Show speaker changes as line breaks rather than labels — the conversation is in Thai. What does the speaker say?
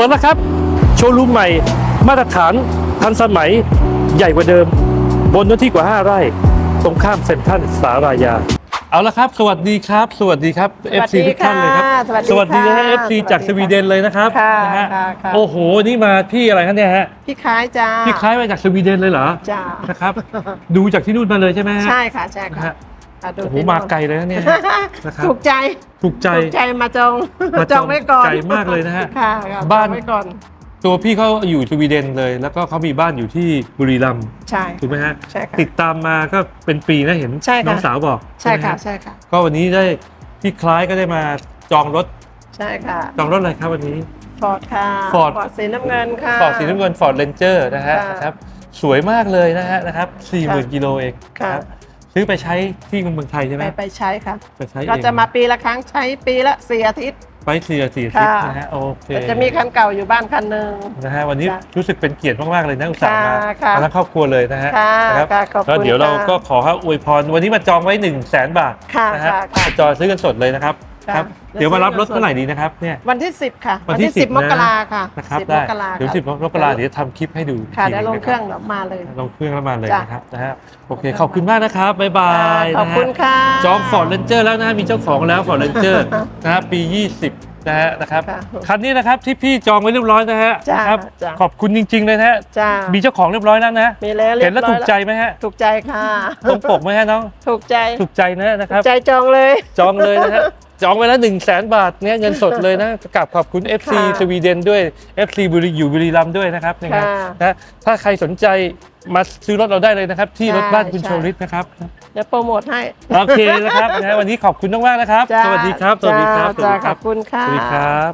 ปิดแล้วครับ โชว์รูมใหม่ มาตรฐานทันสมัยใหญ่กว่าเดิม บนเนื้อที่กว่า 5 ไร่ ตรงข้ามเซ็นทรัลสารายา เอาละครับ สวัสดีครับ สวัสดีครับ
สวัส
FC
ดี
ทุกท่านเลยครับ
ค่ะสวัสดี
สวัสดีนะฮะ
ค่ะ
FC
สวัสดี
จากสวีเดนเลยนะครับ
ค่ะ
นะฮะ
ค่ะค่ะ
โอ้โห นี่มาที่อะไรครับเนี่ยฮะ
พี่คล้ายจ้า
ที่คล้ายมาจากสวีเดนเลยเหรอ
จ้า
นะครับ ดูจากที่นู่นมาเลยใช่ไหมฮะ
ใช่ค่ะ ใช่
นะ
ค่ะ
ฮะ
อะดู
โอ้โห
ที่
มา
โน่น
ไกลเลยนะเนี่ยนะครับ
ถูกใจ
ถูกใจ
ถูกใจมาจอง
มา
จองไว้ก่อน
ใจมากเลยนะฮะ
ค่ะค่ะ
บ้าน
จองไว้ก่อน
ตัวพี่เขาอยู่สวีเดนเลย แล้วก็เขามีบ้านอยู่ที่บุรีรัมย์
ใช่
ถูกไหมฮะ
ใช่ค่ะ
ติดตามมาก็เป็นปีนะเห็น
ใช่ค่ะ
น้องสาวบอก
ใช่
ไหม
ค่ะ
ฮ
ใช่ค่ะ
ก็วันนี้ได้พี่คล้ายก็ได้มาจองรถ
ใช่ค่ะ
จองรถอะไรครับวันนี้
ฟอร์ดค่ะ
Ford
สีน้ำเงินค่ะ
ฟอร์ดสีน้ำเงินฟอร์ดเรนเจอร์นะฮะ
ค่ะ
นะครับสวยมากเลยนะฮะนะครับสี่หมื่น
ค่ะ
กิโลเอง
ค่ะ
นะครับ ซื้อไปใช้ที่เมืองไทยใช่ไห
ไป
ม
ไปใช้ค่ะ
ไปใช้เอง
เราจะมาปีละครั้งใช้ปีละสี่อาทิตย์
ไปสี่สี่อาทิตย์
ค่ะ
นะฮะโอเค
แต่จะมีคันเก่าอยู่บ้านคันหนึ่ง
นะฮะวันนี้
ค่ะ
รู้สึกเป็นเกียรติมากๆเลยนะอุตส่าห์มา
ค่ะค่ะ
มาทั้งครอบครัวเลยนะฮะ
ค่ะ
นะครับ
ค่ะขอบ
แล้ว
คุณ
เดี๋ยวเรา
ค่ะ
ก็ขอให้อวยพรวันนี้มาจองไว้1นึ่งแสนบาท
ค่ะ
นะฮะ
ค่ะค่ะ
จอยซื้อกันสดเลยนะครับ
ค่ะ
ครับ
เดี๋
เดี๋ย
ยวว
มารับ
ซื้
ร
อ
ถ
เงินสด
เมื่อไหร่ดีนะครับเนี่ย
วันที่ 10 ค่ะ
วันที่ 10
10มกราค่ะ
นะครับ
10
ได้
มกรา
เดี๋ยว
ค่ะ
สิบมกราเดี๋ยวทำคลิปให้ดู
ค่ะ
ที
เดี๋ยว
ห
ล
นึ่
ง
นะ
เครื่องเดี๋ยวมาเลย
ลงเครื่องแล้วมาเลย
จ้ะ
นะครับนะฮะโอเคขอบคุณมากนะครับบ๊ายบาย
ขอบคุณ
นะฮะ
ค่ะ
จองฟอร์ดเรนเจอร์แล้วนะมีเจ้าของแล้วฟอร์ดเรนเจอร์นะฮะปี 20นะฮะนะครับ
ค่ะ
คันนี้นะครับที่พี่จองไว้เรียบร้อยนะฮะ
จ้ะ
นะครับ
จ้ะ
ขอบคุณจริง ๆ เลยนะฮะ
จ้า
มีเจ้าของเรียบร้อยแล้วนะ
มีแล้ว
เห็นแล้ว
รี
ถู
ย
ก
บร้อย
ใจไหมฮะ
ถูกใจค่ะ
ตรงปกไหมฮะน้อง
ถูกใจ
ถูกใจนะนะค
ถู
รับ
กใจจองเลย
จองเลยนะฮะ จองไว้แล้ว1นึ่งแสนบาทเนี่ยเงินสดเลยนะกราบขอบคุณ FC
ค่ะ
สวีเดนด้วย FC บุรีอยู่บุรีรัมย์ด้วยนะครับนะครับ
ค่ะ
นะถ้าใครสนใจมาซื้อรถเราได้เลยนะครับ ที่
ใช่
รถบ้านคุณ
ใช่
โชลิตนะครับ
เดี๋ยวโปรโมทให้
โอเคนะครับนะฮะวันนี้ขอบคุณมากๆนะครับ
จ้า
สวัสดีครับ สวัสดีครับ สวัส
จ้า
ดี
ข
ครั
อบบคุณค่ะ
สวัสดีครับ